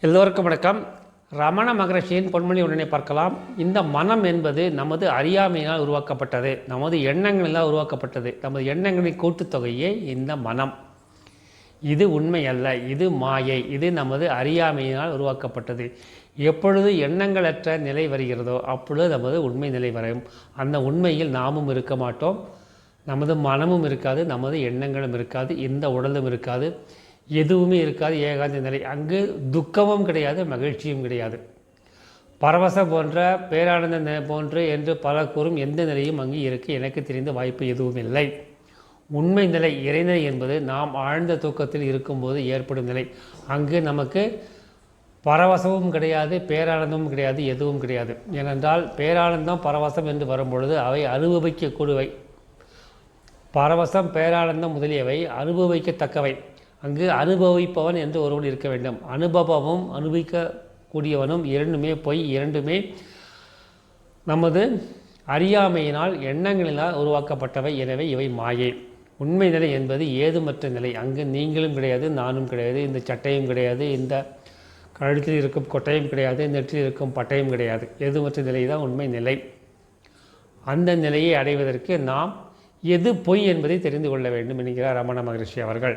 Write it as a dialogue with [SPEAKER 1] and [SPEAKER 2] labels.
[SPEAKER 1] எல்லோருக்கும் வணக்கம். ரமண மகரிஷியின் பொன்மொழி உடனே பார்க்கலாம். இந்த மனம் என்பது நமது அறியாமையினால் உருவாக்கப்பட்டது. நமது எண்ணங்களினால் உருவாக்கப்பட்டது. நமது எண்ணங்களின் கூட்டுத்தொகையே இந்த மனம். இது உண்மை அல்ல. இது மாயை. இது நமது அறியாமையினால் உருவாக்கப்பட்டது. எப்பொழுது எண்ணங்களற்ற நிலை வருகிறதோ அப்பொழுது நமது உண்மை நிலை வரும். அந்த உண்மையில் நாமும் இருக்க மாட்டோம். நமது மனமும் இருக்காது. நமது எண்ணங்களும் இருக்காது. இந்த உடலும் இருக்காது. எதுவுமே இருக்காது ஏகாந்த நிலை. அங்கு துக்கமும் கிடையாது மகிழ்ச்சியும் கிடையாது. பரவசம் போன்ற பேரானந்த போன்று என்று பல கூறும் எந்த நிலையும் அங்கு இருக்க. எனக்கு தெரிந்த வாய்ப்பு எதுவும் இல்லை. உண்மை நிலை இறைநிலை என்பது நாம் ஆழ்ந்த தூக்கத்தில் இருக்கும்போது ஏற்படும் நிலை. அங்கு நமக்கு பரவசமும் கிடையாது பேரானந்தமும் கிடையாது எதுவும் கிடையாது. ஏனென்றால் பேரானந்தம் பரவசம் என்று வரும்பொழுது அவை அனுபவிக்கக்கூடியவை. பரவசம் பேரானந்தம் முதலியவை அனுபவிக்கத்தக்கவை. அங்கு அனுபவிப்பவன் என்று ஒருவன் இருக்க வேண்டும். அனுபவமும் அனுபவிக்கக்கூடியவனும் இரண்டுமே பொய் இரண்டுமே நமது அறியாமையினால் எண்ணங்களினால் உருவாக்கப்பட்டவை. எனவே இவை மாயை. உண்மை நிலை என்பது ஏதுமற்ற நிலை. அங்கு நீங்களும் கிடையாது நானும் கிடையாது இந்த சட்டையும் கிடையாது இந்த கழுத்தில் இருக்கும் கொட்டையும் கிடையாது நெற்றில் இருக்கும் பட்டையும் கிடையாது. ஏதுமற்ற நிலை தான் உண்மை நிலை. அந்த நிலையை அடைவதற்கு நாம் எது பொய் என்பதை தெரிந்து கொள்ள வேண்டும் என்கிறார் ரமண மகரிஷி அவர்கள்.